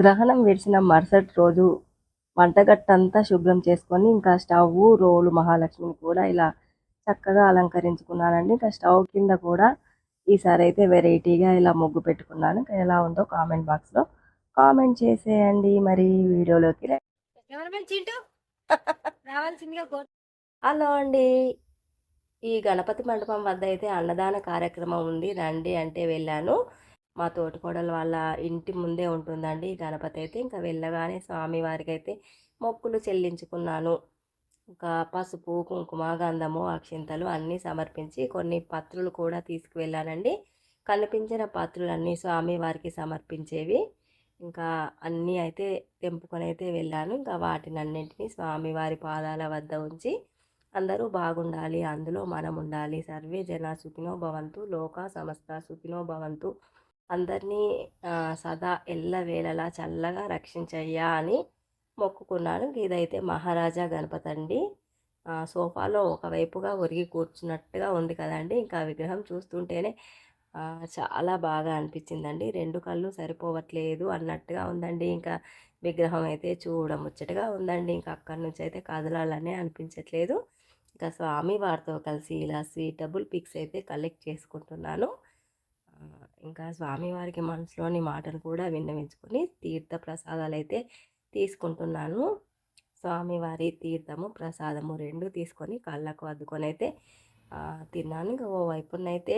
గ్రహణం విడిచిన మరుసటి రోజు వంటగట్టంతా శుభ్రం చేసుకొని ఇంకా స్టవ్ రోలు మహాలక్ష్మిని కూడా ఇలా చక్కగా అలంకరించుకున్నానండి. ఇంకా స్టవ్ కింద కూడా ఈసారి అయితే వెరైటీగా ఇలా ముగ్గు పెట్టుకున్నాను. ఎలా ఉందో కామెంట్ బాక్స్లో కామెంట్ చేసేయండి. మరి వీడియోలోకి హలో అండి. ఈ గణపతి మండపం వద్ద అయితే అన్నదాన కార్యక్రమం ఉంది. రండి అంటే వెళ్ళాను. మా తోటికోడలు వాళ్ళ ఇంటి ముందే ఉంటుందండి గణపతి అయితే. ఇంకా వెళ్ళగానే స్వామివారికి అయితే మొక్కులు చెల్లించుకున్నాను. ఇంకా పసుపు కుంకుమ గంధము అక్షింతలు అన్నీ సమర్పించి కొన్ని పత్రులు కూడా తీసుకువెళ్ళానండి. కనిపించిన పత్రులు అన్నీ స్వామివారికి సమర్పించేవి. ఇంకా అన్నీ అయితే తెంపుకొని అయితే వెళ్ళాను. ఇంకా వాటిని అన్నింటినీ స్వామివారి పాదాల వద్ద ఉంచి అందరూ బాగుండాలి అందులో మనం ఉండాలి సర్వే జన సుఖినో భవంతు లోక సమస్త సుఖినో భవంతు. అందరినీ సదా ఎల్లవేళలా చల్లగా రక్షించయ్యా అని మొక్కుకున్నాను. ఇదైతే మహారాజా గణపతి అండి. సోఫాలో ఒకవైపుగా ఒరిగి కూర్చున్నట్టుగా ఉంది కదండి. ఇంకా విగ్రహం చూస్తుంటేనే చాలా బాగా అనిపించిందండి. రెండు కళ్ళు సరిపోవట్లేదు అన్నట్టుగా ఉందండి. ఇంకా విగ్రహం అయితే చూడముచ్చటగా ఉందండి. ఇంకా అక్కడి నుంచి అయితే కదలాలనే అనిపించట్లేదు. ఇంకా స్వామి వారితో కలిసి ఇలా సీటబుల్ పిక్స్ అయితే కలెక్ట్ చేసుకుంటున్నాను. ఇంకా స్వామివారికి మనసులోని మాటలు కూడా విన్నవించుకొని తీర్థ ప్రసాదాలు అయితే తీసుకుంటున్నాను స్వామివారి తీర్థము ప్రసాదము రెండు తీసుకొని కళ్ళకు అద్దుకొని అయితే తిన్నాను. ఇంకా ఓ వైపునైతే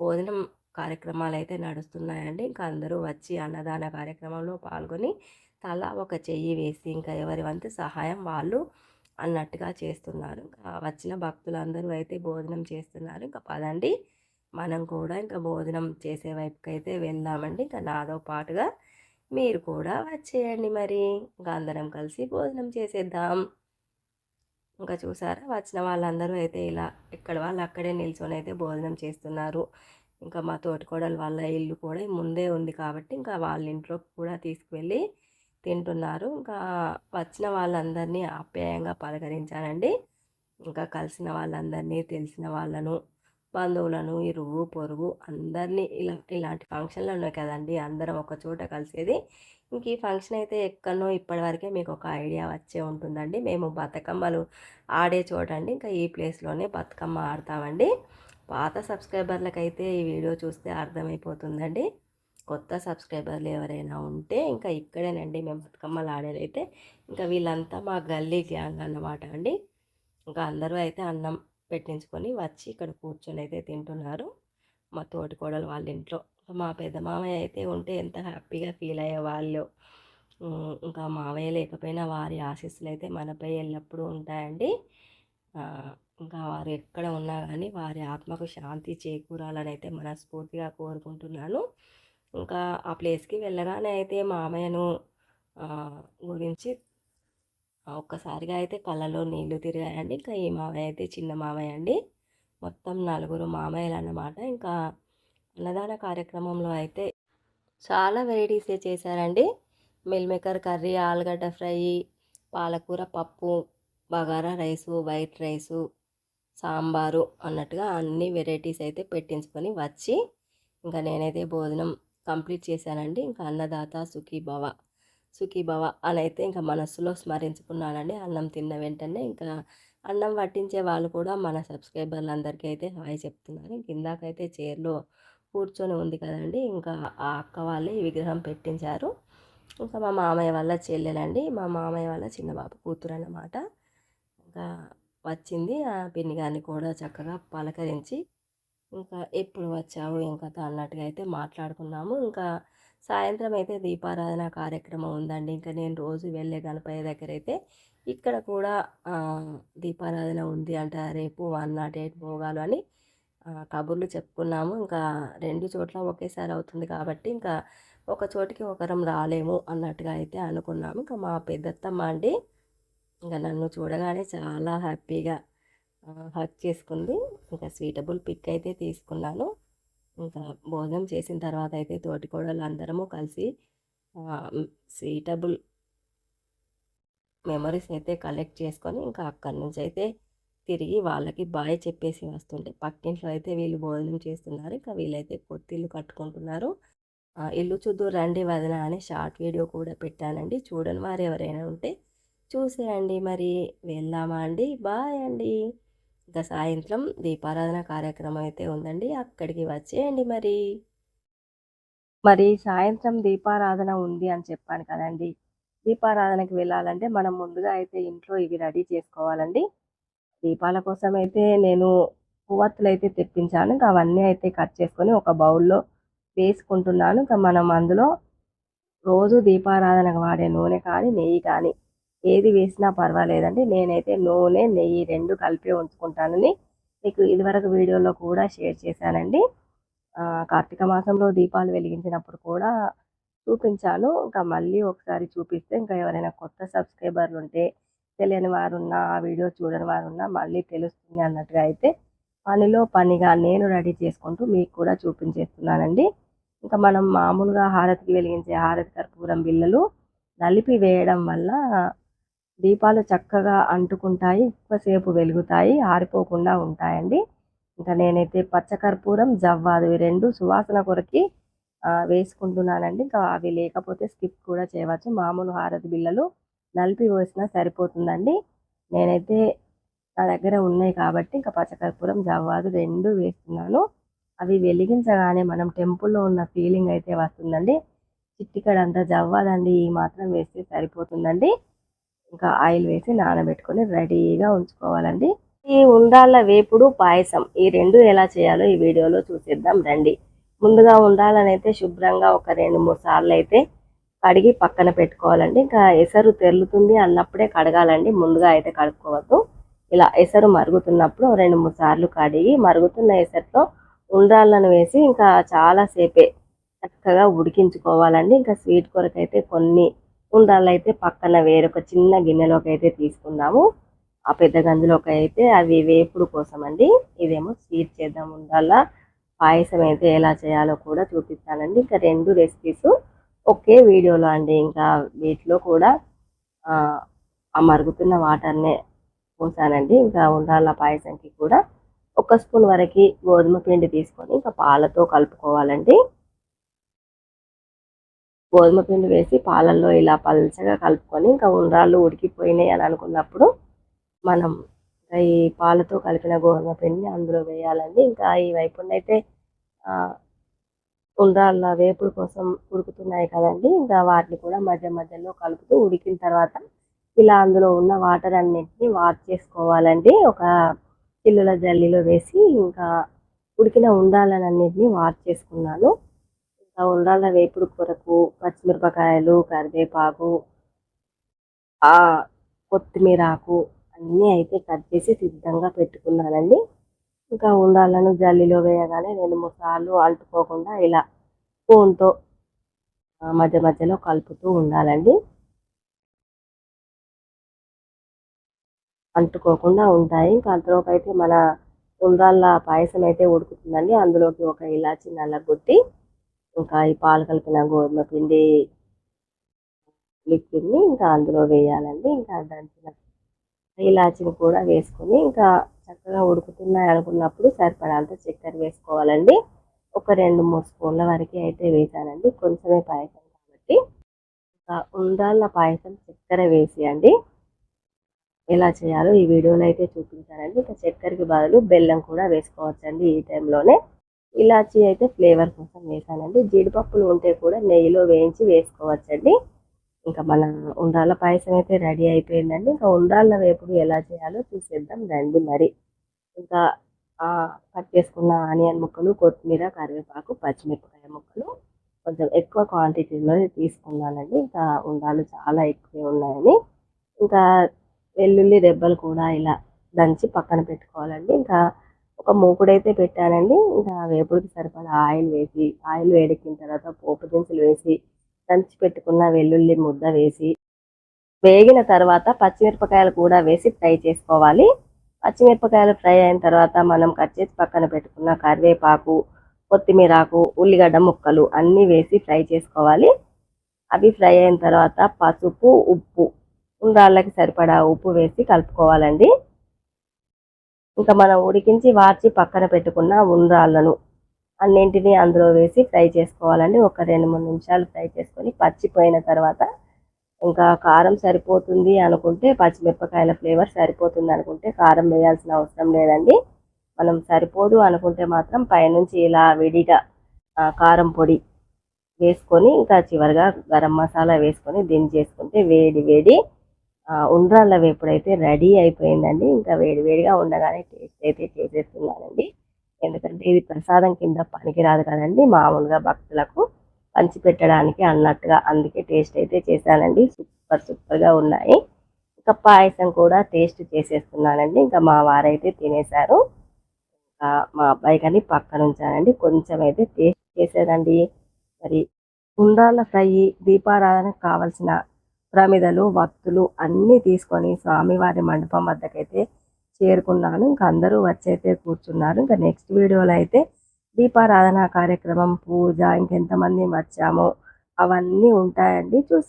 భోజనం కార్యక్రమాలు అయితే నడుస్తున్నాయండి. ఇంకా అందరూ వచ్చి అన్నదాన కార్యక్రమంలో పాల్గొని తలా ఒక చెయ్యి వేసి ఇంకా ఎవరి వంతు సహాయం వాళ్ళు అన్నట్టుగా చేస్తున్నారు. ఇంకా వచ్చిన భక్తులందరూ అయితే భోజనం చేస్తున్నారు. ఇంకా పదండి. మనం కూడా ఇంకా భోజనం చేసే వైపుకి అయితే వెళ్దామండి. ఇంకా నాతో పాటుగా మీరు కూడా వచ్చేయండి మరి. ఇంకా అందరం కలిసి భోజనం చేసేద్దాం. ఇంకా చూసారా? వచ్చిన వాళ్ళందరూ అయితే ఇలా ఇక్కడ వాళ్ళు అక్కడే నిల్చొని అయితే భోజనం చేస్తున్నారు. ఇంకా మా తోటికోడలు వాళ్ళ ఇల్లు కూడా ముందే ఉంది కాబట్టి ఇంకా వాళ్ళ ఇంట్లో కూడా తీసుకువెళ్ళి తింటున్నారు. ఇంకా వచ్చిన వాళ్ళందరినీ ఆప్యాయంగా పలకరించానండి. ఇంకా కలిసిన వాళ్ళందరినీ తెలిసిన వాళ్ళను బంధువులను ఇరుగు పొరుగు అందరినీ ఇలా ఇలాంటి ఫంక్షన్లు ఉన్నాయి కదండి. అందరం ఒక చోట కలిసేది. ఇంక ఈ ఫంక్షన్ అయితే ఎక్కడనో ఇప్పటివరకే మీకు ఒక ఐడియా వచ్చే ఉంటుందండి. మేము బతుకమ్మలు ఆడే చోట అండి. ఇంకా ఈ ప్లేస్లోనే బతుకమ్మ ఆడతామండి. పాత సబ్స్క్రైబర్లకైతే ఈ వీడియో చూస్తే అర్థమైపోతుందండి. కొత్త సబ్స్క్రైబర్లు ఎవరైనా ఉంటే ఇంకా ఇక్కడేనండి మేము బతుకమ్మలు ఆడేదైతే. ఇంకా వీళ్ళంతా మా గల్లీ గ్యాంగ్ అన్నమాట అండి. ఇంకా అందరూ అయితే అన్నం పెట్టించుకొని వచ్చి ఇక్కడ కూర్చొని అయితే తింటున్నారు. మా తోటి కోడలు వాళ్ళ ఇంట్లో. మా పెద్ద మామయ్య అయితే ఉంటే ఎంత హ్యాపీగా ఫీల్ అయ్యే వాళ్ళు. ఇంకా మావయ్య లేకపోయినా వారి ఆశీస్సులు అయితే మనపై ఎల్లప్పుడూ ఉంటాయండి. ఇంకా వారు ఎక్కడ ఉన్నా కానీ వారి ఆత్మకు శాంతి చేకూరాలని అయితే మనస్ఫూర్తిగా కోరుకుంటున్నాను. ఇంకా ఆ ప్లేస్కి వెళ్ళగానే అయితే మామయ్యను గురించి ఒక్కసారిగా అయితే కళ్ళలో నీళ్ళు తిరిగాయండి. ఇంకా ఈ మామయ్య అయితే చిన్న మామయ్య అండి. మొత్తం నలుగురు మామయ్యలు అన్నమాట. ఇంకా అన్నదాన కార్యక్రమంలో అయితే చాలా వెరైటీసే చేశారండి. మిల్ మేకర్ కర్రీ ఆలుగడ్డ ఫ్రై పాలకూర పప్పు bagara rice white rice sambar అన్నట్టుగా అన్ని వెరైటీస్ అయితే పెట్టించుకొని వచ్చి ఇంకా నేనైతే భోజనం కంప్లీట్ చేశానండి. ఇంకా అన్నదాత సుఖీ భవ సుఖీభవ. అని అయితే ఇంకా మనస్సులో స్మరించుకున్నానండి. అన్నం తిన్న వెంటనే ఇంకా అన్నం పట్టించే వాళ్ళు కూడా మన సబ్స్క్రైబర్లు అందరికీ అయితే హాయ్ చెప్తున్నారు. ఇంక ఇందాకైతే చైర్లో కూర్చొని ఉంది కదండి. ఇంకా ఆ అక్క వాళ్ళే ఈ విగ్రహం పెట్టించారు. ఇంకా మా మామయ్య వాళ్ళ చెల్లెలండి. మా మామయ్య వాళ్ళ చిన్న బాబు కూతురు అన్నమాట. ఇంకా వచ్చింది. ఆ పిన్ని గారిని కూడా చక్కగా పలకరించి ఇంకా ఎప్పుడు వచ్చావు? ఇంకా అన్నట్టుగా అయితే మాట్లాడుకున్నాము. ఇంకా సాయంత్రం అయితే దీపారాధన కార్యక్రమం ఉందండి. ఇంకా నేను రోజు వెళ్ళే గణపయ్య దగ్గర అయితే ఇక్కడ కూడా దీపారాధన ఉంది అంట. రేపు వన్ నాట్ ఎయిట్ భోగాలు అని కబుర్లు చెప్పుకున్నాము. ఇంకా రెండు చోట్ల ఒకేసారి అవుతుంది కాబట్టి ఇంకా ఒక చోటికి ఒకరం రాలేము అన్నట్టుగా అయితే అనుకున్నాము. ఇంకా మా పెద్దత్తమ్మ అండి ఇంకా నన్ను చూడగానే చాలా హ్యాపీగా హక్ చేసుకుంది. ఇంకా స్వీటబుల్ పిక్ అయితే తీసుకున్నాను. ఇంకా భోజనం చేసిన తర్వాత అయితే తోటికోడలు అందరము కలిసి సీటబుల్ మెమరీస్ అయితే కలెక్ట్ చేసుకొని ఇంకా అక్కడి నుంచి అయితే తిరిగి వాళ్ళకి బాయ్ చెప్పేసి వస్తుంటే పక్కింట్లో అయితే వీళ్ళు భోజనం చేస్తున్నారు. ఇంకా వీళ్ళైతే కొత్తిల్లు కట్టుకుంటున్నారు. ఇల్లు చూద్దు రండి వదిన అని షార్ట్ వీడియో కూడా పెట్టానండి. చూడని వారు ఎవరైనా ఉంటే చూసేయండి మరి. వెళ్దామా అండి? బాయ్ అండి. ఇంకా సాయంత్రం దీపారాధన కార్యక్రమం అయితే ఉందండి. అక్కడికి వచ్చేయండి మరి. మరి సాయంత్రం దీపారాధన ఉంది అని చెప్పాను కదండి. దీపారాధనకి వెళ్ళాలంటే మనం ముందుగా అయితే ఇంట్లో ఇవి రెడీ చేసుకోవాలండి. దీపాల కోసం అయితే నేను పువ్వత్తులు అయితే తెప్పించాను. ఇంకా అవన్నీ అయితే కట్ చేసుకొని ఒక బౌల్లో వేసుకుంటున్నాను. ఇంకా మనం అందులో రోజు దీపారాధనకు వాడే నూనె కానీ నెయ్యి కానీ ఏది వేసినా పర్వాలేదండి. నేనైతే నూనె నెయ్యి రెండు కలిపి ఉంచుకుంటానని మీకు ఇదివరకు వీడియోలో కూడా షేర్ చేశానండి. కార్తీక మాసంలో దీపాలు వెలిగించినప్పుడు కూడా చూపించాను. ఇంకా మళ్ళీ ఒకసారి చూపిస్తే ఇంకా ఎవరైనా కొత్త సబ్స్క్రైబర్లు ఉంటే తెలియని వారు ఉన్నా ఆ వీడియో చూడని వారు ఉన్నా మళ్ళీ తెలుస్తుంది అన్నట్టుగా అయితే పనిలో పనిగా నేను రెడీ చేసుకుంటూ మీకు కూడా చూపించేస్తున్నానండి. ఇంకా మనం మామూలుగా హారతికి వెలిగించే హారతి కర్పూరం బిళ్ళలు నలిపి వేయడం వల్ల దీపాలు చక్కగా అంటుకుంటాయి ఎక్కువసేపు వెలుగుతాయి ఆరిపోకుండా ఉంటాయండి. ఇంకా నేనైతే పచ్చకర్పూరం జవ్వాదు రెండు సువాసన కొరకి వేసుకుంటున్నానండి. ఇంకా అవి లేకపోతే స్కిప్ కూడా చేయవచ్చు. మామూలు హారతి బిళ్ళలు నలిపి పోసినా సరిపోతుందండి. నేనైతే నా దగ్గర ఉన్నాయి కాబట్టి ఇంకా పచ్చకర్పూరం జవ్వాదు రెండు వేస్తున్నాను. అవి వెలిగించగానే మనం టెంపుల్లో ఉన్న ఫీలింగ్ అయితే వస్తుందండి. చిట్టికడంతా జవ్వాదండి ఈ మాత్రం వేస్తే సరిపోతుందండి. ఇంకా ఆయిల్ వేసి నానబెట్టుకొని రెడీగా ఉంచుకోవాలండి. ఈ ఉండాల వేపుడు పాయసం ఈ రెండు ఎలా చేయాలో ఈ వీడియోలో చూసేద్దాం రండి. ముందుగా ఉండాలని అయితే శుభ్రంగా ఒక రెండు మూడు సార్లు అయితే కడిగి పక్కన పెట్టుకోవాలండి. ఇంకా ఎసరు తెరులుతుంది అన్నప్పుడే కడగాలండి. ముందుగా అయితే కడుక్కోవద్దు. ఇలా ఎసరు మరుగుతున్నప్పుడు రెండు మూడు సార్లు కడిగి మరుగుతున్న ఎసరుతో ఉండ్రాళ్ళను వేసి ఇంకా చాలాసేపే చక్కగా ఉడికించుకోవాలండి. ఇంకా స్వీట్ కొరకైతే కొన్ని ఉండ్రాళ్ళు అయితే పక్కన వేరొక చిన్న గిన్నెలోకి అయితే తీసుకుందాము. ఆ పెద్ద గంజులోకి అయితే అవి వేపుడు కోసం అండి ఇదేమో స్వీట్ చేద్దాం ఉండాల. పాయసం అయితే ఎలా చేయాలో కూడా చూపిస్తానండి. ఇంకా రెండు రెసిపీస్ ఒకే వీడియోలో అండి. ఇంకా వీటిలో కూడా ఆ మరుగుతున్న వాటర్నే పోసానండి. ఇంకా ఉండాల పాయసంకి కూడా. ఒక స్పూన్ వరకు గోధుమ పిండి తీసుకొని ఇంకా పాలతో కలుపుకోవాలండి. గోధుమ పిండి వేసి పాలల్లో ఇలా పల్చగా కలుపుకొని ఇంకా ఉండ్రాళ్ళు ఉడికిపోయినాయి అని అనుకున్నప్పుడు మనం ఈ పాలతో కలిపిన గోధుమ పిండిని అందులో వేయాలండి. ఇంకా ఈ వైపునైతే అయితే ఉండ్రాళ్ళ వేపుడు కోసం ఉడుకుతున్నాయి కదండి. ఇంకా వాటిని కూడా మధ్య మధ్యలో కలుపుతూ ఉడికిన తర్వాత ఇలా అందులో ఉన్న వాటర్ అన్నింటినీ వాష్ చేసుకోవాలండి. ఒక చిల్లుల జల్లీలో వేసి ఇంకా ఉడికిన ఉండాలన్నింటినీ వాష్ చేసుకున్నాను. ఉండాల వేపుడు కూరకు? పచ్చిమిరపకాయలు కరివేపాకు ఆ కొత్తిమీర ఆకు అన్నీ అయితే కట్ చేసి సిద్ధంగా పెట్టుకున్నానండి. ఇంకా ఉండాలను జల్లిలో వేయగానే రెండు మూడు సార్లు అంటుకోకుండా ఇలా స్పూన్తో మధ్య మధ్యలో కలుపుతూ ఉండాలండి. అంటుకోకుండా ఉంటాయి. ఇంకా అందులోకి అయితే మన ఉండ్రాళ్ళ పాయసం అయితే ఉడుకుతుందండి. అందులోకి ఒక ఇలాచి నల్లగొట్టి ఇంకా ఈ పాలు కలిపిన గోధుమ పిండి లిక్విడ్ని ఇంకా అందులో వేయాలండి. ఇంకా దంచిన ఇలాచిని కూడా వేసుకొని ఇంకా చక్కగా ఉడుకుతున్నాయి అనుకున్నప్పుడు సరిపడాలంత చక్కెర వేసుకోవాలండి. ఒక రెండు మూడు స్పూన్ల వరకు అయితే వేసానండి. కొంచెమే పాయసం కాబట్టి. ఇంకా ఉండాల పాయసం చక్కెర వేసేయండి. ఎలా చేయాలో ఈ వీడియోలో అయితే చూపించానండి. ఇంకా చక్కెరకి బదులు బెల్లం కూడా వేసుకోవచ్చండి ఈ టైంలోనే. ఇలాచీ అయితే ఫ్లేవర్ కోసం వేసానండి. జీడిపప్పులు ఉంటే కూడా నెయ్యిలో వేయించి వేసుకోవచ్చండి. ఇంకా మన ఉండ్రాళ్ళ పాయసం అయితే రెడీ అయిపోయిందండి. ఇంకా ఉండ్రాళ్ళ వేపుడు ఎలా చేయాలో చూసేద్దాం రండి మరి. ఇంకా కట్ చేసుకున్న ఆనియన్ ముక్కలు కొత్తిమీర కరివేపాకు పచ్చిమిరపకాయ ముక్కలు కొంచెం ఎక్కువ క్వాంటిటీలో తీసుకున్నానండి. ఇంకా ఉండాలు చాలా ఎక్కువే ఉన్నాయని. ఇంకా వెల్లుల్లి రెబ్బలు కూడా ఇలా దంచి పక్కన పెట్టుకోవాలండి. ఇంకా ఒక మూకుడైతే పెట్టానండి. ఇంకా వేపుడికి సరిపడా ఆయిల్ వేసి ఆయిల్ వేడెక్కిన తర్వాత పోపు దినుసులు వేసి దంచి పెట్టుకున్న వెల్లుల్లి ముద్ద వేసి వేగిన తర్వాత పచ్చిమిరపకాయలు కూడా వేసి ఫ్రై చేసుకోవాలి. పచ్చిమిరపకాయలు ఫ్రై అయిన తర్వాత మనం కట్ చేసి పక్కన పెట్టుకున్న కరివేపాకు కొత్తిమీరాకు ఉల్లిగడ్డ ముక్కలు అన్నీ వేసి ఫ్రై చేసుకోవాలి. అవి ఫ్రై అయిన తర్వాత పసుపు ఉప్పు ఉండ్రాళ్ళకి సరిపడా ఉప్పు వేసి కలుపుకోవాలండి. ఇంకా మనం ఉడికించి వార్చి పక్కన పెట్టుకున్న ఉండ్రాళ్ళను అన్నింటినీ అందులో వేసి ఫ్రై చేసుకోవాలండి. ఒక రెండు మూడు నిమిషాలు ఫ్రై చేసుకొని పచ్చిపోయిన తర్వాత ఇంకా కారం సరిపోతుంది అనుకుంటే పచ్చిమిరపకాయల ఫ్లేవర్ సరిపోతుంది అనుకుంటే కారం వేయాల్సిన అవసరం లేదండి. మనం సరిపోదు అనుకుంటే మాత్రం పైనుంచి ఇలా విడిగా కారం పొడి వేసుకొని ఇంకా చివరిగా గరం మసాలా వేసుకొని దించేసుకుంటే వేడి వేడి ఆ, ఉండ్రాళ్ళ వేపుడైతే రెడీ అయిపోయిందండి ఇంకా వేడి వేడిగా ఉండగానే టేస్ట్ అయితే చేసేస్తున్నానండి. ఎందుకంటే ఇది ప్రసాదం కింద పనికిరాదు కదండి మామూలుగా భక్తులకు పంచి పెట్టడానికి అన్నట్టుగా అందుకే టేస్ట్ అయితే చేశానండి. సూపర్ సూపర్గా ఉన్నాయి. ఇంకా పాయసం కూడా టేస్ట్ చేసేస్తున్నానండి. ఇంకా మా వారైతే తినేశారు. ఇంకా మా అబ్బాయి కానీ పక్కన ఉంచానండి కొంచెం అయితే టేస్ట్ చేసేదండి మరి ఉండాల ఫ్రై దీపారాధనకు కావలసిన ప్రమిదలు వత్తులు అన్నీ తీసుకొని స్వామివారి మండపం వద్దకైతే చేరుకున్నాను. ఇంకా అందరూ వచ్చైతే కూర్చున్నారు. ఇంకా నెక్స్ట్ వీడియోలో అయితే దీపారాధన కార్యక్రమం పూజ ఇంకెంతమంది వచ్చామో అవన్నీ ఉంటాయండి. చూసి